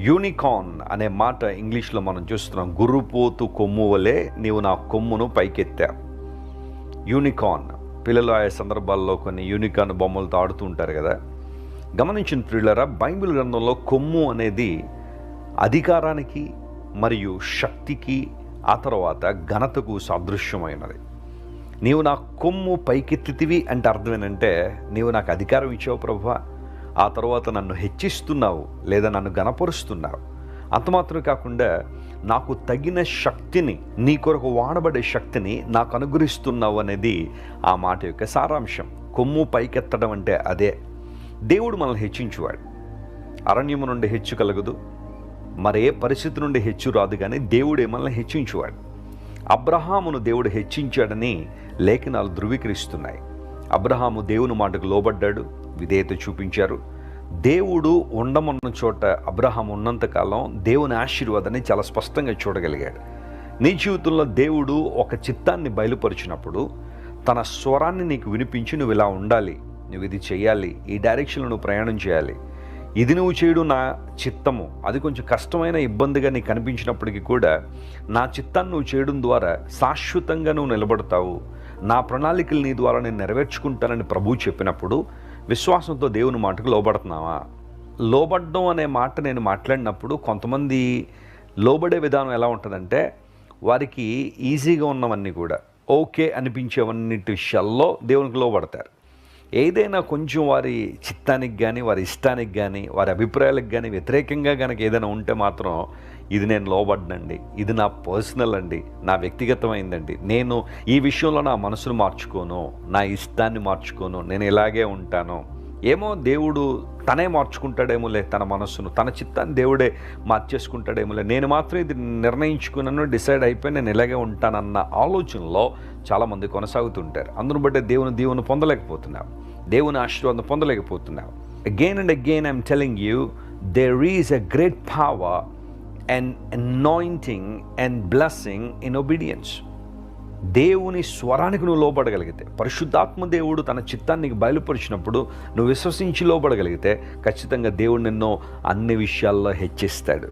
Unicorn అనే మాట ఇంగ్లీష్లో మనం చూస్తున్నాం. గుర్రుపోతు కొమ్ము వలె నీవు నా కొమ్మును పైకెత్తా. యూనికాన్ పిల్లలు ఆయా సందర్భాల్లో కొన్ని యూనికాన్ బొమ్మలతో ఆడుతూ ఉంటారు కదా. గమనించిన ప్రియులరా బైబిల్ గ్రంథంలో కొమ్ము అనేది అధికారానికి మరియు శక్తికి ఆ తర్వాత ఘనతకు సాదృశ్యమైనది. నీవు నా కొమ్ము పైకెత్తితివి అంటే అర్థం ఏంటంటే నీవు నాకు అధికారం ఇచ్చావు ప్రభా. ఆ తర్వాత నన్ను హెచ్చిస్తున్నావు లేదా నన్ను గనపరుస్తున్నావు అంత మాత్రమే కాకుండా నాకు తగిన శక్తిని నీ కొరకు వాడబడే శక్తిని నాకు అనుగ్రహిస్తున్నావు అనేది ఆ మాట యొక్క సారాంశం. కొమ్ము పైకెత్తడం అంటే అదే. దేవుడు మనల్ని హెచ్చించువాడు. అరణ్యము నుండి హెచ్చు కలగదు. మరే పరిస్థితి నుండి హెచ్చు రాదు కానీ దేవుడే మనల్ని హెచ్చించువాడు. అబ్రహామును దేవుడు హెచ్చించాడని లేఖనాలు ధృవీకరిస్తున్నాయి. అబ్రహాము దేవుని మాటకు లోబడ్డాడు విధేయత చూపించారు. దేవుడు ఉండమన్న చోట అబ్రహాం ఉన్నంతకాలం దేవుని ఆశీర్వాదాన్ని చాలా స్పష్టంగా చూడగలిగాడు. నీ జీవితంలో దేవుడు ఒక చిత్తాన్ని బయలుపరిచినప్పుడు తన స్వరాన్ని నీకు వినిపించి నువ్వు ఇలా ఉండాలి నువ్వు ఇది చేయాలి ఈ డైరెక్షన్లో నువ్వు ప్రయాణం చేయాలి. ఇది నువ్వు చేయడం నా చిత్తము. అది కొంచెం కష్టమైన ఇబ్బందిగా నీకు కనిపించినప్పటికీ కూడా నా చిత్తాన్ని నువ్వు చేయడం ద్వారా శాశ్వతంగా నువ్వు నిలబడతావు. నా ప్రణాళికలు నీ ద్వారా నేను నెరవేర్చుకుంటానని ప్రభువు చెప్పినప్పుడు విశ్వాసంతో దేవుని మాటకు లోబడుతున్నావా? లోబడ్డం అనే మాట నేను మాట్లాడినప్పుడు కొంతమంది లోబడే విధానం ఎలా ఉంటుందంటే వారికి ఈజీగా ఉన్నవన్నీ కూడా ఓకే అనిపించేవన్నిటి విషయాల్లో దేవునికి లోబడతారు. ఏదైనా కొంచెం వారి చిత్తానికి కానీ వారి ఇష్టానికి కానీ వారి అభిప్రాయాలకు కానీ వ్యతిరేకంగా కనుక ఏదైనా ఉంటే మాత్రం ఇది నేను లోబడ్డండి ఇది నా పర్సనల్ అండి. నా వ్యక్తిగతమైందండి. నేను ఈ విషయంలో నా మనసును మార్చుకోను నా ఇష్టాన్ని మార్చుకోను నేను ఇలాగే ఉంటాను. ఏమో దేవుడు తనే మార్చుకుంటాడేమోలే తన మనస్సును తన చిత్తాన్ని దేవుడే మార్చేసుకుంటాడేమోలే నేను మాత్రం ఇది నిర్ణయించుకున్నాను డిసైడ్ అయిపోయి నేను ఇలాగే ఉంటానన్న ఆలోచనలో చాలామంది కొనసాగుతుంటారు. అందును బట్టి దేవుని దీవుని పొందలేకపోతున్నావు. దేవుని ఆశీర్వాదం పొందలేకపోతున్నావు. Again and again I'm telling you there is a great power and anointing and blessing in obedience దేవుని స్వరానికి నువ్వు లోపడగలిగితే పరిశుద్ధాత్మ దేవుడు తన చిత్తాన్ని బయలుపరిచినప్పుడు నువ్వు విశ్వసించి లోపడగలిగితే ఖచ్చితంగా దేవుడు నిన్నో అన్ని విషయాల్లో హెచ్చిస్తాడు.